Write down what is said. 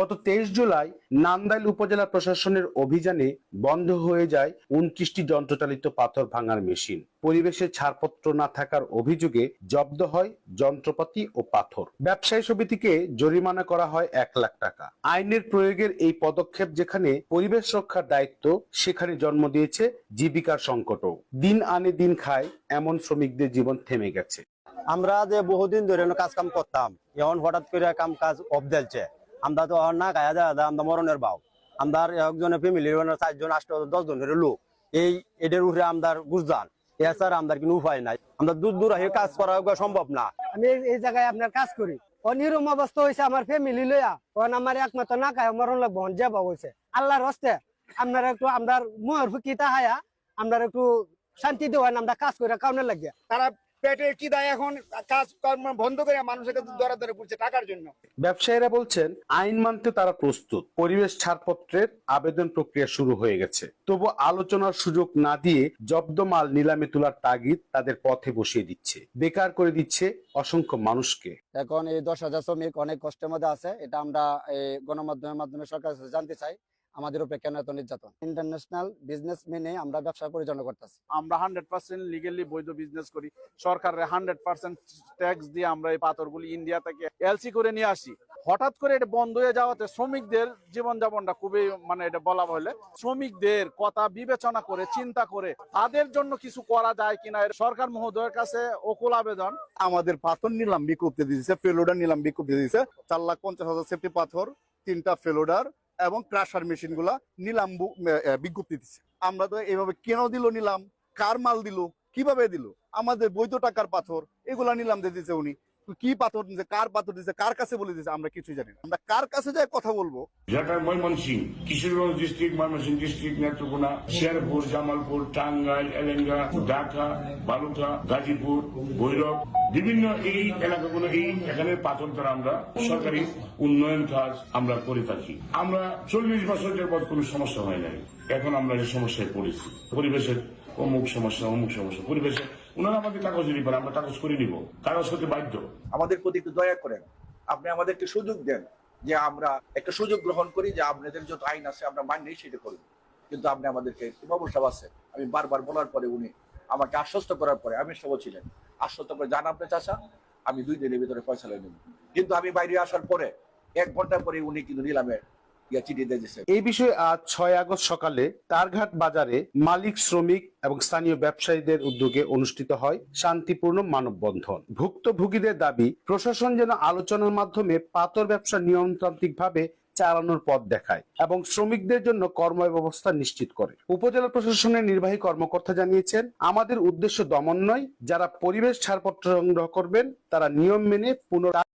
গত তেইশ জুলাই নান্দাইল উপজেলা প্রশাসনের অভিযানে বন্ধ হয়ে যায় উনত্রিশটি যন্ত্রচালিত পাথর ভাঙার মেশিন। পরিবেশের ছাড়পত্র না থাকার অভিযোগে জব্দ হয় যন্ত্রপাতি ও পাথর। ব্যবসায়ী সমিতিকে জরিমানা করা হয় এক লাখ টাকা। আইনের প্রয়োগের এই পদক্ষেপ যেখানে পরিবেশ রক্ষার দায়িত্ব, সেখানে জন্ম দিয়েছে জীবিকার সংকটও। দিন আনে দিন খায় এমন শ্রমিকদের জীবন থেমে গেছে। আমরা যে বহুদিন ধরে কাজ কাম করতাম, এখন হঠাৎ করে কাম কাজ অফ দিলছে আমরা তো আর না খায়া যায় আমরা মরণের বাউ আমরা একজনের ফ্যামিলি চারজন আষ্ট দশ জনের লোক। এই এদের উপরে আমদার গুজদান এছাড়া আমদার কোনো উপায় নাই। আমরা দূর দূর হয়ে কাজ করা সম্ভব না। আমি এই- জায়গায় আপনার কাজ করি। অনিরম অবস্থা হয়েছে আমার ফ্যামিলি লইয়া। তখন আমার একমাত্র না খায় মরণ লাগবো যে হয়েছে আল্লাহর হস্তে আপনারা একটু আমরা মুহর ফুকিতা হায়া আমরা একটু শান্তি দেওয়ান আমরা কাজ করে কাউনে লাগিয়া। তারা পেটে কি এখন? কাজ কর্ম বন্ধ করে মানুষের কাছে দরাদরে করছে টাকার জন্য। ব্যবসায়ীরা বলছেন আইন মানতে তারা প্রস্তুত। পরিবেশ ছাড়পত্রের আবেদন প্রক্রিয়া শুরু হয়ে গেছে। তবু আলোচনার সুযোগ না দিয়ে জব্দ মাল নিলামে তোলার তাগিদ তাদের পথে বসিয়ে দিচ্ছে। বেকার করে দিচ্ছে অসংখ্য মানুষকে। এখন এই দশ হাজার শ্রমিক অনেক কষ্টের মধ্যে আছে। এটা আমরা গণমাধ্যমের মাধ্যমে সরকার জানতে চাই। আমাদের উপরে কেন এত নির্যাতন? ইন্টারন্যাশনাল বিজনেস মেনে আমরা ব্যবসা পরিচালনা করতেছি আমরা হান্ড্রেড পার্সেন্ট লিগেলি বৈধ বিজনেস করি। সরকারের হান্ড্রেড পার্সেন্ট ট্যাক্স দিয়ে আমরা এই পাথরগুলি ইন্ডিয়া থেকে এলসি করে নিয়ে আসি। হঠাৎ করে এটা বন্ধ হয়ে যাওয়াতে শ্রমিকদের জীবনযাপনটা খুবই মানে এটা বলা হলে শ্রমিকদের কথা বিবেচনা করে চিন্তা করে তাদের জন্য কিছু করা যায় কিনা সরকার মহোদয়ের কাছে অকুল আবেদন। আমাদের পাথর নিলাম বিজ্ঞপ্তি দিয়েছে ফেলোডার নিলাম বিজ্ঞপ্তি দিয়েছে চার লাখ পঞ্চাশ হাজার সেফটি পাথর তিনটা ফেলোডার এবং ক্রাশার মেশিনগুলা নিলাম বিজ্ঞপ্তি দিচ্ছে আমরা তো এইভাবে কেন দিল নিলাম? কার মাল দিল? কীভাবে দিল? আমাদের বৈধ টাকার পাথর, এগুলা নিলাম দিয়ে দিচ্ছে উনি। কি পাথর দিচ্ছে কার পাথর দিচ্ছে কার কাছে বলে দিচ্ছে আমরা জানি না। আমরা কার কাছে যাই কথা বলব? ময়মনসিং, কিশোরগঞ্জ ডিস্ট্রিক্ট ময়মনসিং ডিস্ট্রিক্ট নেত্রকোনা, শেরপুর, জামালপুর, টাঙ্গাইল, এলেঙ্গা, ঢাকা, বালুকা, গাজীপুর, ভৈরব, বিভিন্ন এই এলাকাগুলো এই এখানে পাথর দ্বারা আমরা সরকারি উন্নয়ন কাজ আমরা করে থাকি। আমরা চল্লিশ বছর যাবৎ কোনো সমস্যা হয় নাই। এখন আমরা এই সমস্যায় পড়েছি। পরিবেশের অমুক সমস্যা অমুক সমস্যা। পরিবেশে ওনারা আমাদের কাগজ আমরা কাগজ করে নিব কাগজ করতে বাধ্য। আমাদের প্রতি একটু দয়া করেন। আপনি আমাদেরকে সুযোগ দেন যে আমরা একটা সুযোগ গ্রহণ করি যে আপনাদের যত আইন আছে আমরা মানলেই সেটা কিন্তু আপনি আমাদেরকে আছে, আমি বারবার বলার পরে উনি আমাকে আশ্বস্ত করার পরে আমি সব ছিলেন। আশ্বস্ত করে জান আপনি চাষা আমি দুই দিনের ভিতরে ফয়সালা নেব। কিন্তু আমি বাইরে আসার পরে, এক ঘণ্টা পরে উনি কিন্তু নিলামে এই বিষয়ে আজ ছয় আগস্ট সকালে তারঘাট বাজারে মালিক, শ্রমিক এবং স্থানীয় ব্যবসায়ীদের উদ্যোগে অনুষ্ঠিত হয় শান্তিপূর্ণ মানববন্ধন। ভুক্তভোগীদের দাবি, প্রশাসন যেন আলোচনার মাধ্যমে পাথর ব্যবসা চালানোর পথ দেখায় এবং শ্রমিকদের জন্য কর্ম ব্যবস্থা নিশ্চিত করে। উপজেলা প্রশাসনের নির্বাহী কর্মকর্তা জানিয়েছেন, আমাদের উদ্দেশ্য দমন নয়। যারা পরিবেশ ছাড়পত্র সংগ্রহ করবেন, তারা নিয়ম মেনে পুনরায়